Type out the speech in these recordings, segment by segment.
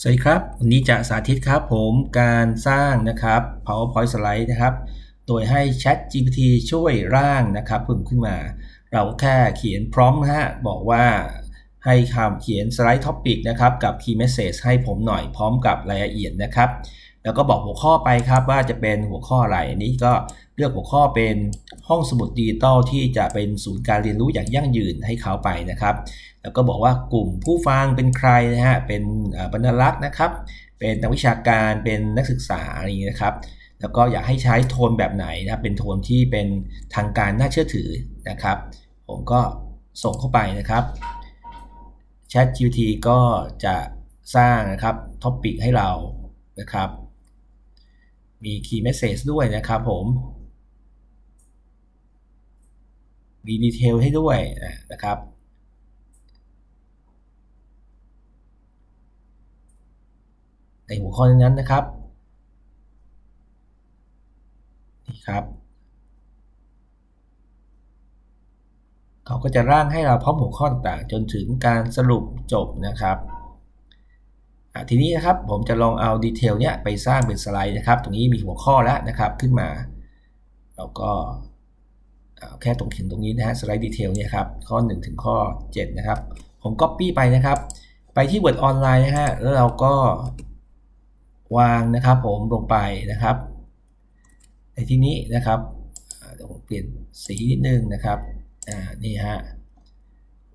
สวัสดีครับ วันนี้จะสาธิตครับผมการสร้างนะครับ PowerPoint Slide นะครับ โดยให้ Chat GPT ช่วยร่างนะครับพิ่มขึ้นมา เราแค่เขียนพร้อมนะฮะบอกว่าให้คำเขียน Slide Topic นะครับ กับ Key Message ให้ผมหน่อยพร้อมกับรายละเอียดนะครับ แล้วก็บอกหัวข้อไปครับว่าจะเป็นหัวข้ออะไรอันนี้ก็เลือกหัวข้อเป็นห้องสมุดดิจิตอลที่จะเป็นศูนย์การเรียนรู้อย่างยั่งยืนให้เขาไปนะครับ แล้วก็บอกว่ากลุ่มผู้ฟังเป็นใครนะฮะเป็นบรรลักษ์นะครับ เป็นนักวิชาการเป็นนักศึกษาอะไรอย่างนี้นะครับ แล้วก็อยากให้ใช้โทนแบบไหนนะเป็นโทนที่เป็นทางการน่าเชื่อถือนะครับ ผมก็ส่งเข้าไปนะครับ Chat GPT ก็จะสร้างนะครับท็อปิกให้เรานะครับ มี Key Message ด้วยนะครับผม มีดีเทลให้ด้วยนะครับในหัวข้อนั้นนะครับ นี่ครับ เขาก็จะร่างให้เราพร้อมหัวข้อต่างๆจนถึงการสรุปจบนะครับ ทีนี้นะครับผมจะลองเอาดีเทลเนี้ยไปสร้างเป็นสไลด์นะครับ ตรงนี้มีหัวข้อแล้วนะครับขึ้นมา แล้วก็แค่ตรงเขียนตรงนี้นะฮะสไลด์ดีเทลเนี่ยครับข้อ 1 ถึงข้อ 7 นะครับ ผม Copy ไปนะครับ ไปที่ Word ออนไลน์นะฮะแล้วเราก็วางนะครับผมลงไปนะครับ ในที่นี้นะครับเดี๋ยวผมเปลี่ยนสีนิดนึงนะครับอ่านี่ฮะ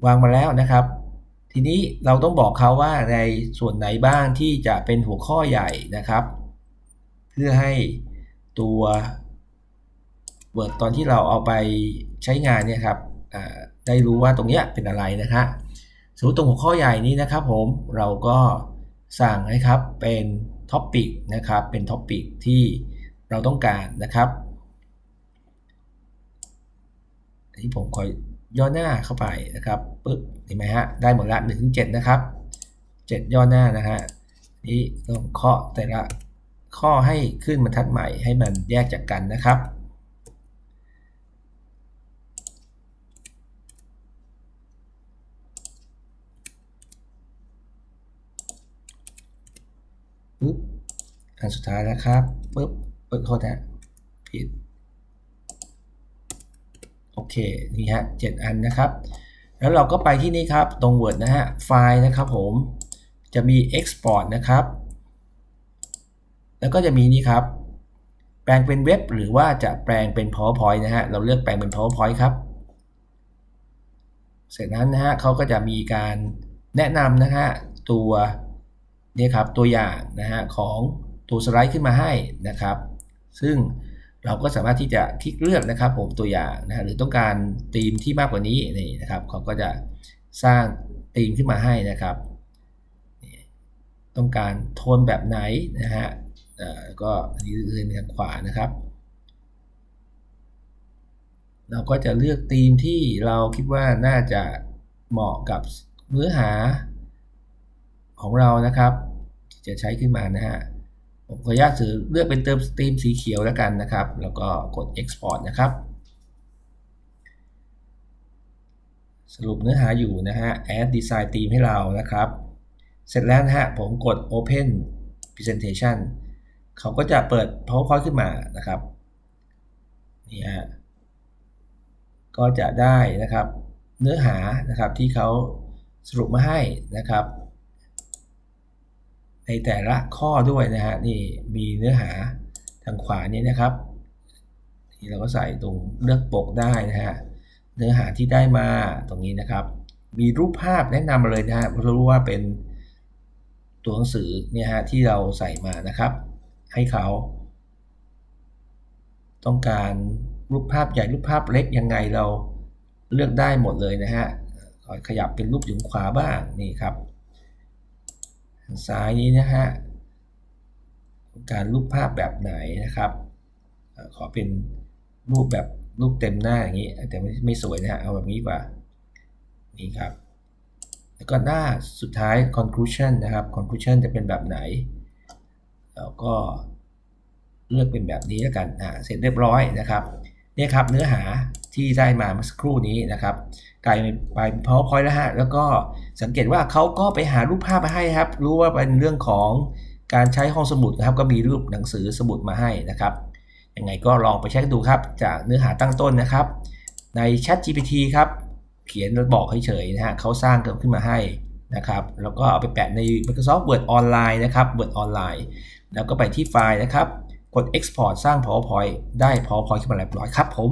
วางมาแล้วนะครับ ทีนี้เราต้องบอกเขาว่าในส่วนไหนบ้างที่จะเป็นหัวข้อใหญ่นะครับ เพื่อให้ตัว Word ตอนที่เราเอาไปใช้งานเนี่ยครับได้รู้ว่าตรงเนี้ยเป็นอะไรนะครับสมมติตรงหัวข้อใหญ่นี้นะครับผมเราก็สั่งให้ครับเป็นท็อปปิกนะครับเป็นท็อปปิกที่เราต้องการนะครับที่ผมคอย ย่อหน้าเข้าไปนะครับปึ๊บเห็นไหมฮะได้หมดละ1นถึงเนะครับ7ย่อหน้านะฮะนี่ต้องเคาะแต่ละข้อให้ขึ้นบรรทัดใหม่ให้มันแยกจากกันนะครับปึ๊บ อันสุดท้ายนะครับปึ๊บปึ๊บโทษนะผิด โอเคนี่ฮะเจ็ดอันนะครับ แล้วเราก็ไปที่นี่ครับตรง Word นะฮะไฟล์นะครับผมจะมี Export นะครับ แล้วก็จะมีนี่ครับ แปลงเป็นเว็บหรือว่าจะแปลงเป็น PowerPoint นะฮะเราเลือกแปลงเป็น PowerPoint ครับ เสร็จนั้นนะฮะเขาก็จะมีการแนะนำนะฮะตัวนี่ครับตัวอย่างนะฮะของตัวสไลด์ขึ้นมาให้นะครับ ซึ่ง เราก็สามารถที่จะคลิกเลือกนะครับ ผมตัวอย่างนะฮะหรือต้องการธีมที่มากกว่านี้นี่นะครับเขาก็จะสร้างธีมขึ้นมาให้นะครับ ต้องการโทนแบบไหนนะฮะก็อันนี้เลื่อนไปทางขวานะครับ เราก็จะเลือกธีมที่เราคิดว่าน่าจะเหมาะกับเนื้อหาของเรานะครับจะใช้ขึ้นมานะฮะ ผมขออนุญาตถือเลือกเป็นเติมสตรีมสีเขียวแล้วกันนะครับ แล้วก็กด export นะครับ สรุปเนื้อหาอยู่นะฮะ add design theme ให้เรานะครับ เสร็จแล้วนะฮะ ผมกด open presentation เขาก็จะเปิด powerpoint ขึ้นมานะครับ นี่ฮะ ก็จะได้นะครับ เนื้อหานะครับที่เขาสรุปมาให้นะครับ ในแต่ละข้อด้วยนะฮะนี่มีเนื้อหาทางขวานี้นะครับที่เราก็ใส่ตรงเลือกปกได้นะฮะเนื้อหาที่ได้มาตรงนี้นะครับ มีรูปภาพแนะนำมาเลยนะฮะเรารู้ว่าเป็นตัวหนังสือเนี่ยฮะที่เราใส่มานะครับ ให้เขาต้องการรูปภาพใหญ่รูปภาพเล็กยังไงเราเลือกได้หมดเลยนะฮะขยับเป็นรูปถึงขวาบ้างนี่ครับ ซ้ายนี้นะฮะการรูปภาพแบบไหนนะครับ ขอเป็นรูปแบบรูปเต็มหน้าอย่างนี้ แต่ไม่ไม่สวยนะฮะเอาแบบนี้กว่านี่ครับ แล้วก็หน้าสุดท้าย conclusion นะครับ conclusion จะเป็นแบบไหน แล้วก็เลือกเป็นแบบนี้แล้วกันอ่าเสร็จเรียบร้อยนะครับ เนี่ยครับเนื้อหาที่ได้มาเมื่อสักครู่นี้นะครับกลายเป็นไป PowerPoint แล้วฮะแล้วก็สังเกตว่าเขาก็ไปหารูปภาพมาให้ครับ รู้ว่าเป็นเรื่องของการใช้ห้องสมุดนะครับ ก็มีรูปหนังสือสมุดมาให้นะครับยังไงก็ลองไปเช็คดูครับ จากเนื้อหาตั้งต้นนะครับ ใน Chat GPT ครับ เขียนบอกเฉยๆนะฮะเขาสร้างเกิดขึ้นมาให้นะครับแล้วก็เอาไปแปะใน Microsoft Word ออนไลน์นะครับ Word ออนไลน์แล้วก็ไปที่ไฟล์นะครับ กด Export สร้าง PowerPoint ได้ PowerPoint ขึ้นมาเรียบร้อยครับผม